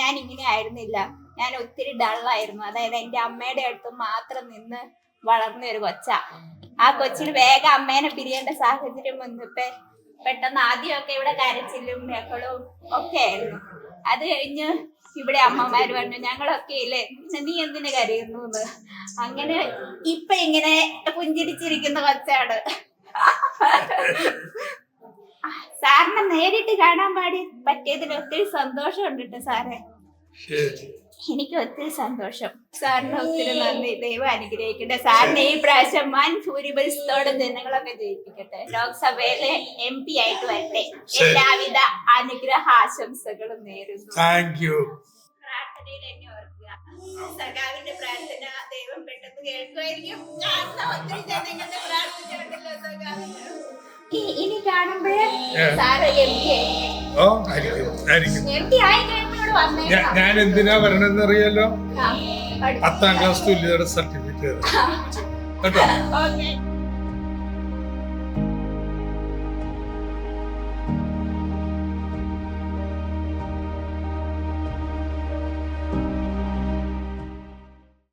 ഞാൻ ഇങ്ങനെ ആയിരുന്നില്ല. ഞാൻ ഒത്തിരി ഡള്ളായിരുന്നു അതായത് എന്റെ അമ്മയുടെ അടുത്ത് മാത്രം നിന്ന് വളർന്ന ഒരു കൊച്ച. ആ കൊച്ചിന് വേഗം അമ്മേനെ പിരിയേണ്ട സാഹചര്യം വന്നപ്പോ പെട്ടെന്ന് ആദ്യമൊക്കെ ഇവിടെ കരച്ചിലും ബഹളവും ഒക്കെ ആയിരുന്നു. അത് കഴിഞ്ഞ് ഇവിടെ അമ്മമാര് പറഞ്ഞു ഞങ്ങളൊക്കെ ഇല്ലേ? നീ എന്തിനു കരയുന്നു എന്ന് അങ്ങനെ ഇപ്പൊ ഇങ്ങനെ പുഞ്ചിരിച്ചിരിക്കുന്ന കൊച്ചാണ്. നേരിട്ട് കാണാൻ പാടി. പറ്റിയതിൽ ഒത്തിരി സന്തോഷമുണ്ട് കേട്ടോ സാറേ എനിക്ക് ഒത്തിരി സന്തോഷം. സാറിന് ഒത്തിരി നന്ദി. ദൈവം അനുഗ്രഹിക്കട്ടെ. സാറിനെ ഈ പ്രാവശ്യം വൻ ഭൂരിപക്ഷത്തോടെ ജനങ്ങളൊക്കെ ജയിപ്പിക്കട്ടെ. ലോക്സഭയിലെ എം പി ആയിട്ട് വരട്ടെ. എല്ലാവിധ അനുഗ്രഹ ആശംസകളും നേരുന്നു. പ്രാർത്ഥനയിൽ എന്നെ ഓർക്കുക. സഖാവിന്റെ പ്രാർത്ഥന ദൈവം പെട്ടെന്ന് കേൾക്കുമായിരിക്കും. കാരണം ഒത്തിരി ഞാ- കാണുമ്പോഴേ ഞാൻ എന്തിനാ വരണെന്ന് അറിയാലോ പത്താം ക്ലാസ് തുല്യതയുടെ സർട്ടിഫിക്കറ്റ് കേട്ടോ?